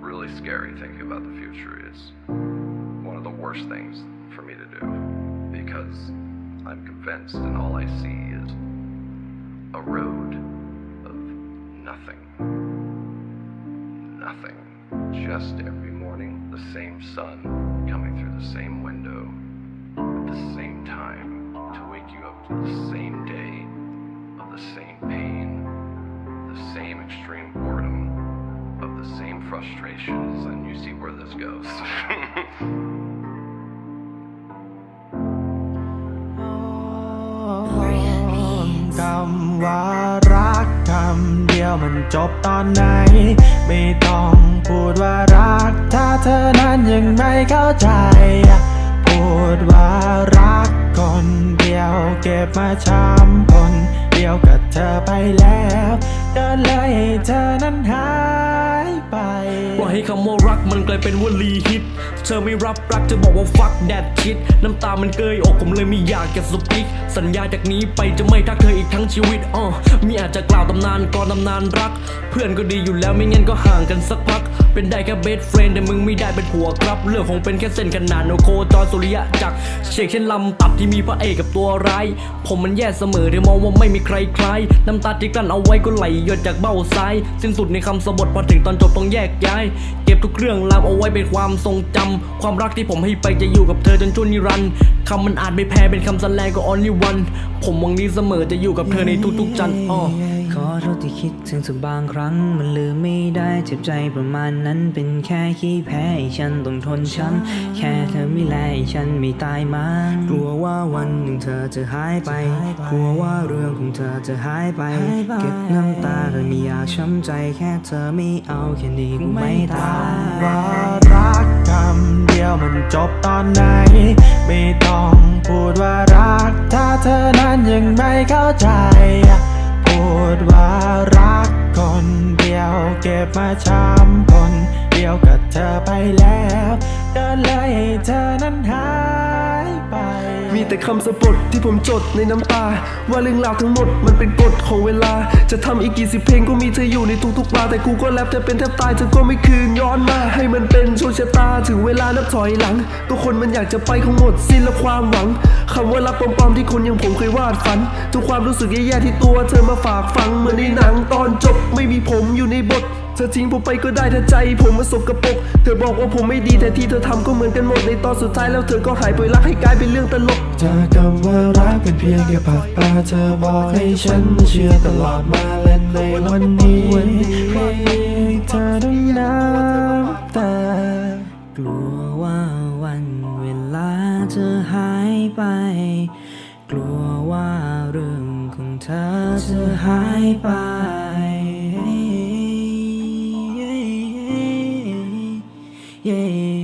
really scary thinking about the future. is one of the worst things for me to do because I'm convinced and all I see is a road of nothing. Nothing. Just every morning, the same sun coming through the same window at the same time to wake you up to the same day of the same pain, the same extreme frustrations, and you see where this goes. คำว่ารักคำเดียวมันจบตอนไหน ไม่ต้องพูดว่ารัก ถ้าเธอนั้นยังไม่เข้าใจ พูดว่ารักคนเดียวเก็บมาช้ำคนเดียวกับเธอไปแล้วก็เลยให้เธอนั้นหาย ให้คำว่ารักมันกลายเป็นวลีฮิต เธอไม่รับรักจะบอกว่า fuck that shit น้ำตามันเกยอกผมเลยไม่อยากจะสปิกสัญญาจากนี้ไปจะไม่ทักเธออีกทั้งชีวิตอ๋อมีอาจจะกล่าวตำนานก่อนตำนานรัก เพื่อนก็ดีอยู่แล้วไม่งั้นก็ห่างกันสักพักเป็นได้แค่ best friend แต่มึงไม่ได้เป็นผัวครับ เรื่องคงเป็นแค่เส้นขนานโนโคจรสุริยะจากรเชกเช่นลำตัดที่มีพระเอกกับตัวร้าย ผมมันแย่เสมอที่มองว่าไม่มีใครคล้าย น้ำตาที่กลั้นเอาไว้ก็ไหลหยดจากเบ้าซ้าย สิ้นสุดในคำสบทพอถึงตอนจบต้องแยกย้าย เก็บทุกเรื่องราวเอาไว้เป็นความทรงจำความรักที่ผมให้ไปจะอยู่กับเธอจนจุนนิรันดร์คำมันอาจไม่แพ้เป็นคำแสลงก็ only one ผมหวังดีเสมอจะอยู่กับเธอในทุกๆจันทร์อ้อ อโทษที่คิดถึงสักบางครั้ง มันลืมไม่ได้เจ็บใจประมาณนั้นเป็นแค่ขี้แพ้ให้ฉันต้องทนช้ำแค่เธอไม่แลให้ฉันไม่ตายมันกลัวว่าวันหนึ่งเธอจะหายไป กลัวว่าเรื่องของเธอจะหายไป เก็บน้ำตาแต่ไม่อยากช้ำใจแค่เธอไม่เอาแค่นี้กูไม่ตายว่ารักคำเดียวมันจบตอนไหน ไม่ต้องพูดว่ารัก ถ้าเธอนั้นยังไม่เข้าใจพู ดว่ารักคนเดียวเก็บมาช้ำคนเดียวกับเธอไปแล้วก็เลยให้เธอ มีแต่คำสะบดที่ผมจดในน้ำตา ว่าเรื่องราวทั้งหมดมันเป็นกฎของเวลา จะทำอีกกี่สิบเพลงก็มีเธออยู่ในทุกๆบาแต่กูก็แรปจะเป็นแทบตายเธอก็ไม่คืนย้อนมา ให้มันเป็นโชคชะตาถึงเวลานับถอยหลัง ก็คนมันอยากจะไปคงหมดสิ้นและความหวังคำว่ารักปลอมๆที่คนอย่างผมเคยวาดฝัน ทุกความรู้สึกแย่ๆที่ตัวเธอมาฝากฟังเหมือนในหนังตอนจบไม่มีผมอยู่ในบท เธอทิ้งผมไปก็ได้ถ้าใจ ผมมาสกปรกเธอบอกว่าผมไม่ดีแต่ที่เธอทำก็เหมือนกันหมดในตอนสุดท้ายแล้วเธอก็หายไปรักให้กลายเป็นเรื่องตลกเธอคำว่ารักเป็นเพียงแค่ปากตาเธอบอกให้ฉันเชื่อตลอดมาและในวันนี้เธอต้องน้ำตากลัวว่าวันเวลาจะหายไป กลัวว่าเรื่องของเธอจะหายไป yeah.